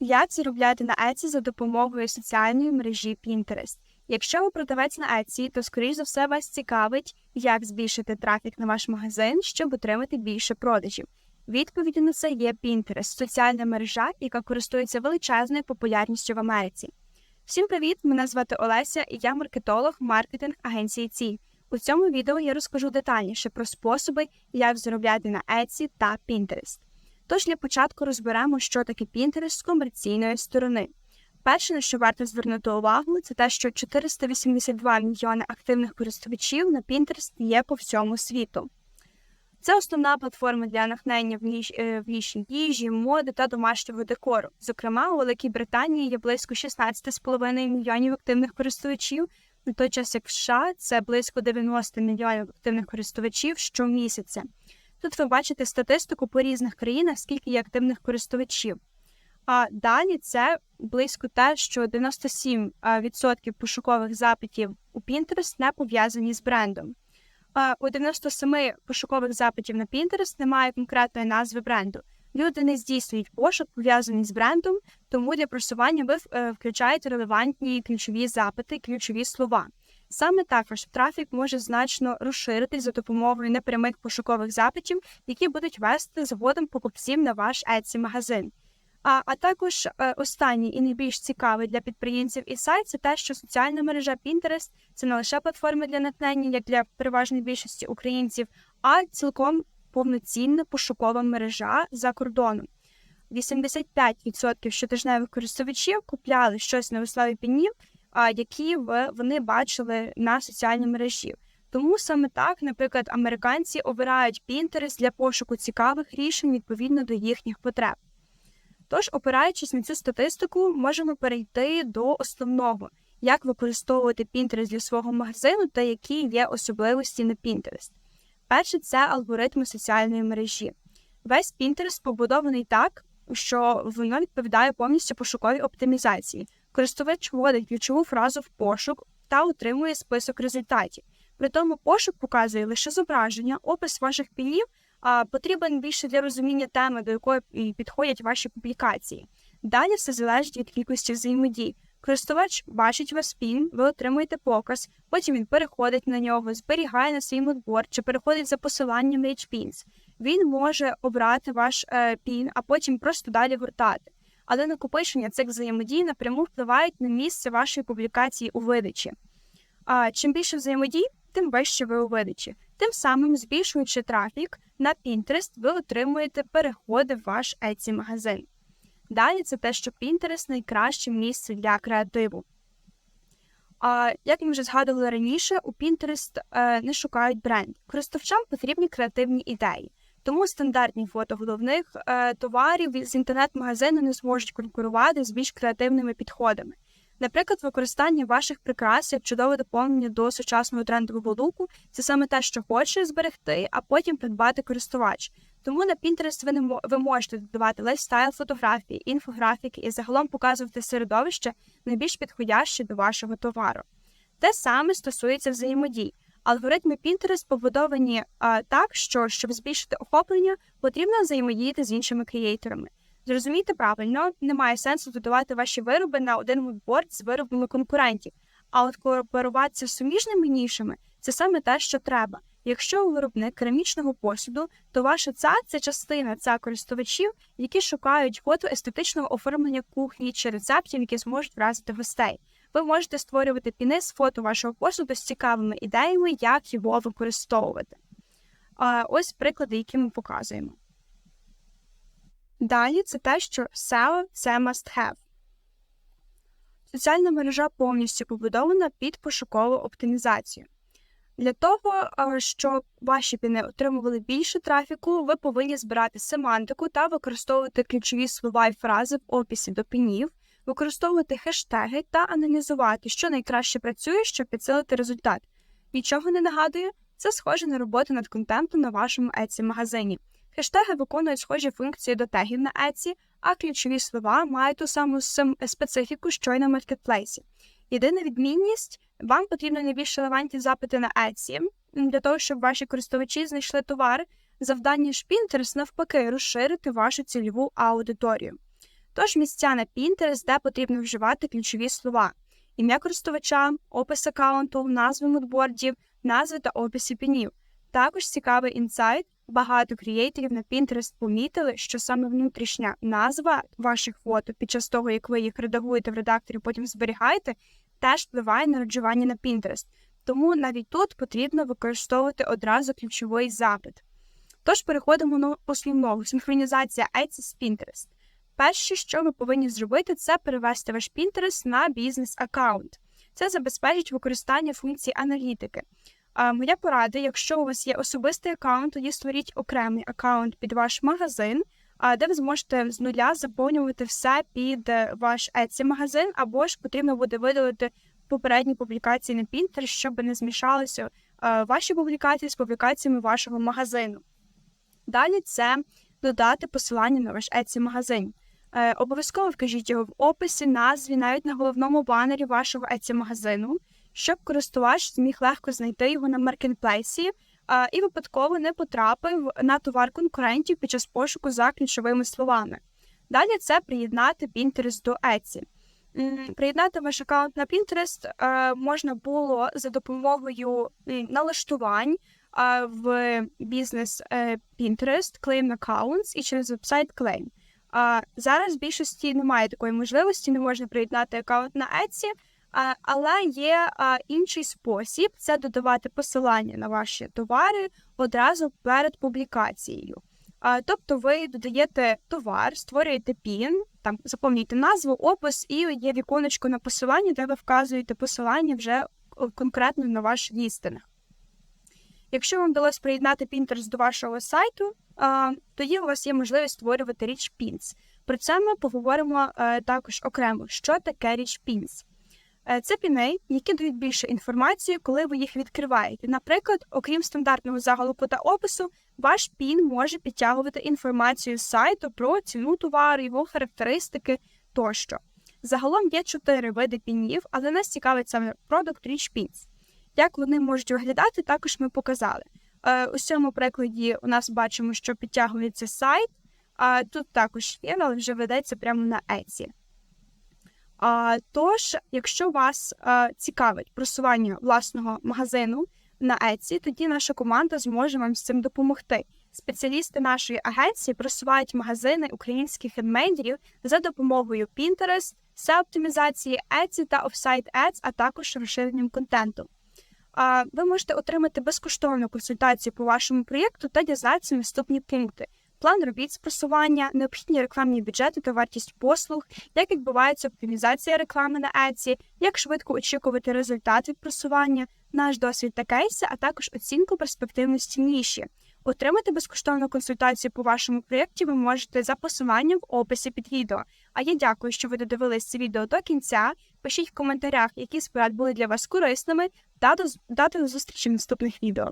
Як заробляти на Etsy за допомогою соціальної мережі Pinterest? Якщо ви продавець на Etsy, то скоріш за все вас цікавить, як збільшити трафік на ваш магазин, щоб отримати більше продажів. Відповіддю на це є Pinterest – соціальна мережа, яка користується величезною популярністю в Америці. Всім привіт! Мене звати Олеся, і я маркетолог маркетинг агенції ЦІ. У цьому відео я розкажу детальніше про способи, як заробляти на Etsy та Pinterest. Тож для початку розберемо, що таке Pinterest з комерційної сторони. Перше, на що варто звернути увагу, це те, що 482 мільйони активних користувачів на Pinterest є по всьому світу. Це основна платформа для натхнення в ніж е, їжі, моди та домашнього декору. Зокрема, у Великій Британії є близько 16,5 мільйонів активних користувачів, на той час як в США це близько 90 мільйонів активних користувачів щомісяця. Тут ви бачите статистику по різних країнах, скільки є активних користувачів. А далі це близько те, що 97% пошукових запитів у Pinterest не пов'язані з брендом. У 97 пошукових запитів на Pinterest немає конкретної назви бренду. Люди не здійснюють пошук, пов'язаний з брендом, тому для просування ви е, включаєте релевантні ключові запити, ключові слова. Саме так ваш трафік може значно розширитись за допомогою непрямих пошукових запитів, які будуть вести згодом покупців на ваш Etsy магазин. А а також е, останній і найбільш цікавий для підприємців і сайт це те, що соціальна мережа Pinterest – це не лише платформа для натхнення, як для переважної більшості українців, а цілком повноцінна пошукова мережа за кордоном. 85% щотижневих користувачів купляли щось на вислові пінів, які вони бачили на соціальній мережі. Тому саме так, наприклад, американці обирають Pinterest для пошуку цікавих рішень відповідно до їхніх потреб. Тож, опираючись на цю статистику, можемо перейти до основного, як використовувати Pinterest для свого магазину та які є особливості на Pinterest. Перше це алгоритми соціальної мережі. Весь Pinterest побудований так, що воно відповідає повністю пошуковій оптимізації. Користувач вводить ключову фразу в пошук та отримує список результатів. При тому пошук показує лише зображення, опис ваших пілів а, потрібен більше для розуміння теми, до якої підходять ваші публікації. Далі все залежить від кількості взаємодій. Користувач бачить ваш пін, ви отримуєте показ, потім він переходить на нього, зберігає на свій модборд чи переходить за посиланням HPins. Він може обрати ваш е, пін, а потім просто далі гуртати. Але накопичення цих взаємодій напряму впливають на місце вашої публікації у видачі. А чим більше взаємодій, тим вище ви у видачі. Тим самим, збільшуючи трафік на Pinterest, ви отримуєте переходи в ваш Etsy магазин. Далі це те, що Pinterest найкраще місце для креативу. А як ми вже згадували раніше, у Pinterest е, не шукають бренд. Користувачам потрібні креативні ідеї. Тому стандартні фото головних е, товарів з інтернет-магазину не зможуть конкурувати з більш креативними підходами. Наприклад, використання ваших прикрас як чудове доповнення до сучасного трендового луку це саме те, що хоче зберегти, а потім придбати користувач. Тому на Pinterest ви не ви можете додавати лайфстайл фотографії, інфографіки і загалом показувати середовище найбільш підходяще до вашого товару. Те саме стосується взаємодій. Алгоритми Pinterest побудовані а, так, що щоб збільшити охоплення, потрібно взаємодіяти з іншими креаторами. Зрозумійте правильно, немає сенсу додавати ваші вироби на один мудборд з виробами конкурентів, а от кооперуватися з суміжними нішами це саме те, що треба. Якщо ви виробник керамічного посуду, то ваша ЦА це частина ЦА користувачів, які шукають фото естетичного оформлення кухні чи рецептів, які зможуть вразити гостей. Ви можете створювати піни з фото вашого посуду з цікавими ідеями, як його використовувати. Ось приклади, які ми показуємо. Далі це те, що SEO – це must have. Соціальна мережа повністю побудована під пошукову оптимізацію. Для того, щоб ваші піни отримували більше трафіку, ви повинні збирати семантику та використовувати ключові слова і фрази в описі до пінів, використовувати хештеги та аналізувати, що найкраще працює, щоб підсилити результат. Нічого не нагадує, це схоже на роботу над контентом на вашому Etsy магазині. Хештеги виконують схожі функції до тегів на Etsy, а ключові слова мають ту саму специфіку, що й на маркетплейсі. Єдина відмінність вам потрібно найбільш релевантні запити на Etsy, для того, щоб ваші користувачі знайшли товар. Завдання ж Pinterest навпаки розширити вашу цільову аудиторію. Тож місця на Pinterest, де потрібно вживати ключові слова: ім'я користувача, опис аккаунту, назви мудбордів, назви та описи пінів. Також цікавий інсайт. Багато креаторів на Pinterest помітили, що саме внутрішня назва ваших фото під час того, як ви їх редагуєте в редакторі, потім зберігаєте, теж впливає на раджування на Pinterest. Тому навіть тут потрібно використовувати одразу ключовий запит. Тож переходимо на основного синхронізація Etsy з Pinterest. Перше, що ви повинні зробити, це перевести ваш Pinterest на бізнес-аккаунт. Це забезпечить використання функції аналітики. А моя порада, якщо у вас є особистий аккаунт, тоді створіть окремий аккаунт під ваш магазин, де ви зможете з нуля заповнювати все під е, ваш Etsy магазин, або ж потрібно буде видалити попередні публікації на Pinterest, щоб не змішалися ваші публікації з публікаціями вашого магазину. Далі це додати посилання на ваш Etsy магазин. Е, обов'язково вкажіть його в описі, назві, навіть на головному банері вашого Etsy магазину, щоб користувач зміг легко знайти його на маркетплейсі і випадково не потрапив на товар конкурентів під час пошуку за ключовими словами. Далі це приєднати Pinterest до Etsy. Приєднати ваш аккаунт на Pinterest е, можна було за допомогою налаштувань в бізнес е, Pinterest, Claim Accounts і через вебсайт Claim. А зараз в більшості немає такої можливості, не можна приєднати аккаунт на Etsy, а, але є а, інший спосіб це додавати посилання на ваші товари одразу перед публікацією. А, тобто ви додаєте товар, створюєте пін, там заповнюєте назву, опис, і є віконечко на посилання, де ви вказуєте посилання вже конкретно на ваш лістинг. Якщо вам вдалося приєднати Pinterest до вашого сайту, тоді у вас є можливість створювати Rich Pins. Про це ми поговоримо е, також окремо, що таке Rich Pins. Е, Це піни, які дають більше інформації, коли ви їх відкриваєте. Наприклад, окрім стандартного заголовку та опису, ваш пін може підтягувати інформацію з сайту про ціну товару, його характеристики тощо. Загалом є чотири види пінів, але нас цікавить саме Product Rich Pins. Як вони можуть виглядати, також ми показали. Е, У цьому прикладі у нас бачимо, що підтягується сайт, а тут також є, але вже ведеться прямо на Etsy. Тож, якщо вас а, цікавить просування власного магазину на Etsy, тоді наша команда зможе вам з цим допомогти. Спеціалісти нашої агенції просувають магазини українських хендмейдерів за допомогою Pinterest, SEO-оптимізації, Etsy та Offsite Ads, а також розширенням контенту. Ви можете отримати безкоштовну консультацію по вашому проєкту та дізнатися наступні пункти. План робіт з просування, необхідні рекламні бюджети та вартість послуг, як відбувається оптимізація реклами на Etsy, як швидко очікувати результат від просування, наш досвід та кейси, а також оцінку перспективності ніші. Отримати безкоштовну консультацію по вашому проєкті ви можете за посиланням в описі під відео. А я дякую, що ви додивились це відео до кінця. Пишіть в коментарях, які з були для вас корисними, та до, дати до зустрічі в наступних відео.